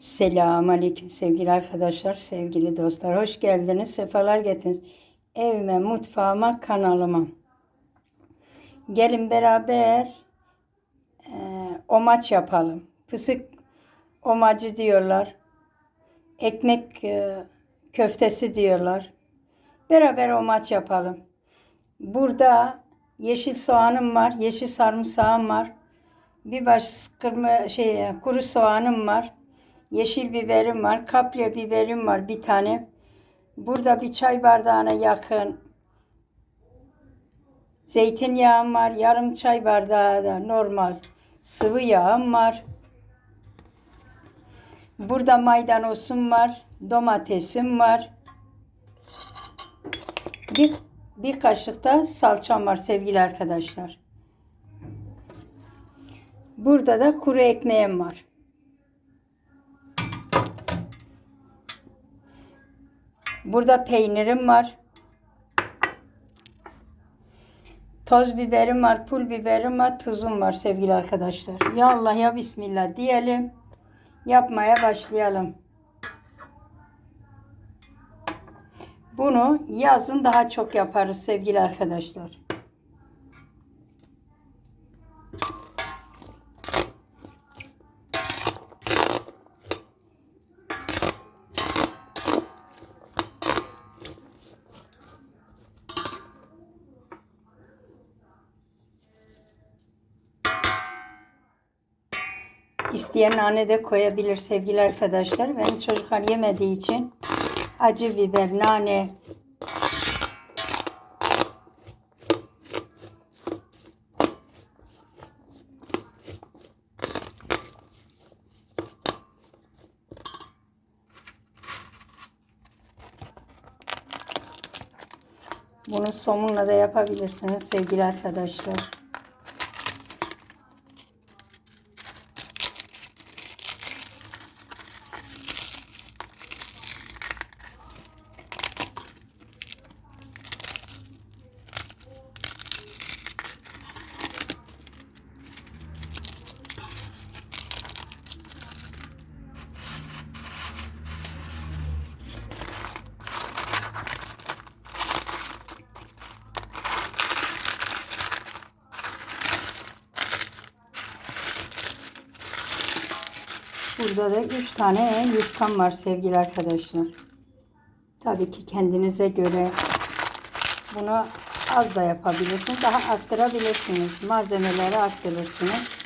Selamun Aleyküm sevgili arkadaşlar, sevgili dostlar. Hoş geldiniz, sefalar getirdiniz. Evime, mutfağıma, kanalıma. Gelin beraber e, omaç yapalım. Fısık omacı diyorlar. Ekmek e, köftesi diyorlar. Beraber omaç yapalım. Burada yeşil soğanım var, yeşil sarımsağım var. Bir baş kırmızı şey kuru soğanım var. Yeşil biberim var, kapya biberim var bir tane. Burada bir çay bardağına yakın zeytinyağım var, yarım çay bardağı da normal sıvı yağım var. Burada maydanozum var, domatesim var. Bir, bir kaşık da salçam var sevgili arkadaşlar. Burada da kuru ekmeğim var. Burada peynirim var. Toz biberim var, pul biberim var, tuzum var sevgili arkadaşlar. Ya Allah ya Bismillah diyelim. Yapmaya başlayalım. Bunu yazın daha çok yaparız sevgili arkadaşlar. İsteyen nane de koyabilir sevgili arkadaşlar. Benim çocuklar yemediği için acı biber, nane Bunu somunla da yapabilirsiniz sevgili arkadaşlar. Burada da 3 tane yufkam var sevgili arkadaşlar. Tabii ki kendinize göre bunu az da yapabilirsiniz. Daha arttırabilirsiniz. Malzemeleri arttırırsınız.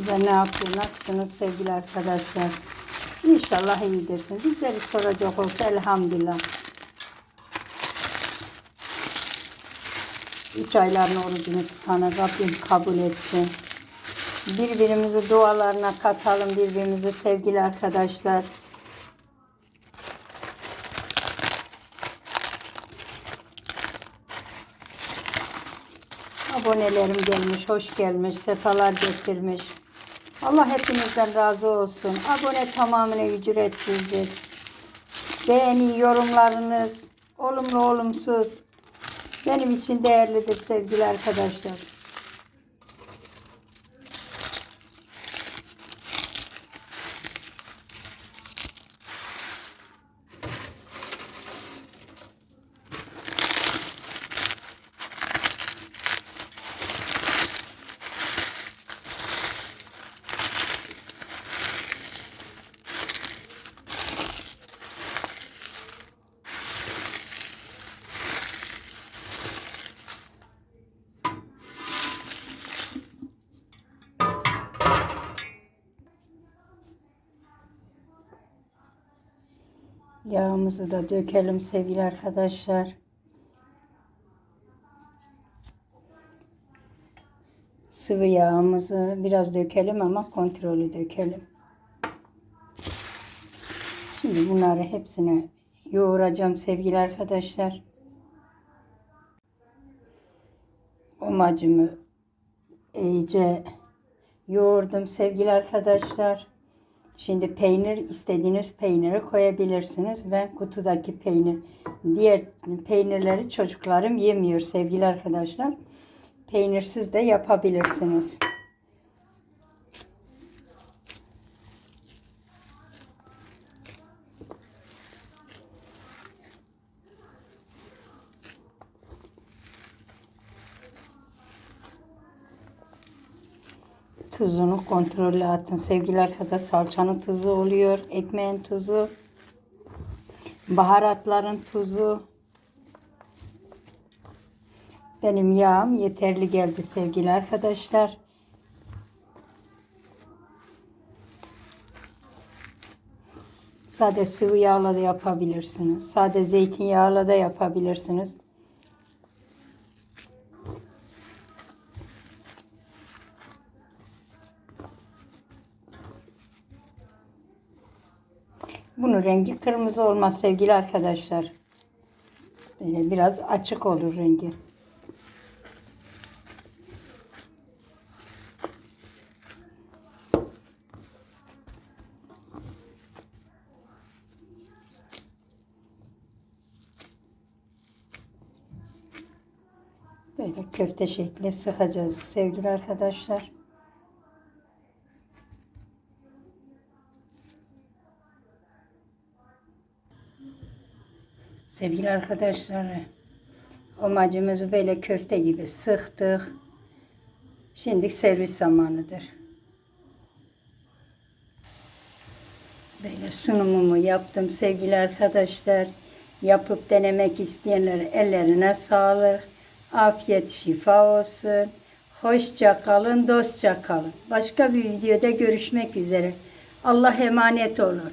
Sizler ne yapıyor? Nasılsınız sevgili arkadaşlar? İnşallah iyidirsiniz. Bizleri soracak olsa elhamdülillah. Üç ayların orucunu tutanı Rabbim kabul etsin. Birbirimizi dualarına katalım birbirimizi sevgili arkadaşlar. Abonelerim gelmiş, hoş gelmiş, sefalar getirmiş. Allah hepinizden razı olsun. Abone tamamen ücretsizdir. Beğeni, yorumlarınız, olumlu olumsuz benim için değerlidir sevgili arkadaşlar. Yağımızı da dökelim sevgili arkadaşlar. Sıvı yağımızı biraz dökelim ama kontrolü dökelim. Şimdi bunları hepsine yoğuracağım sevgili arkadaşlar. Omacımı iyice yoğurdum sevgili arkadaşlar. Şimdi peynir istediğiniz peyniri koyabilirsiniz. Ben kutudaki peynir, diğer peynirleri çocuklarım yemiyor sevgili arkadaşlar. Peynirsiz de yapabilirsiniz. Tuzunu kontrollü atın. Sevgili arkadaş salçanın tuzu oluyor. Ekmeğin tuzu. Baharatların tuzu. Benim yağım yeterli geldi sevgili arkadaşlar. Sade sıvı yağla da yapabilirsiniz. Sade zeytinyağla da yapabilirsiniz. Bunun rengi kırmızı olmaz sevgili arkadaşlar. Böyle biraz açık olur rengi. Böyle köfte şekli sıkacağız sevgili arkadaşlar. Sevgili arkadaşlar, omacımızı böyle köfte gibi sıktık. Şimdi servis zamanıdır. Böyle sunumumu yaptım sevgili arkadaşlar. Yapıp denemek isteyenler ellerine sağlık. Afiyet şifa olsun. Hoşça kalın, dostça kalın. Başka bir videoda görüşmek üzere. Allah emanet olun.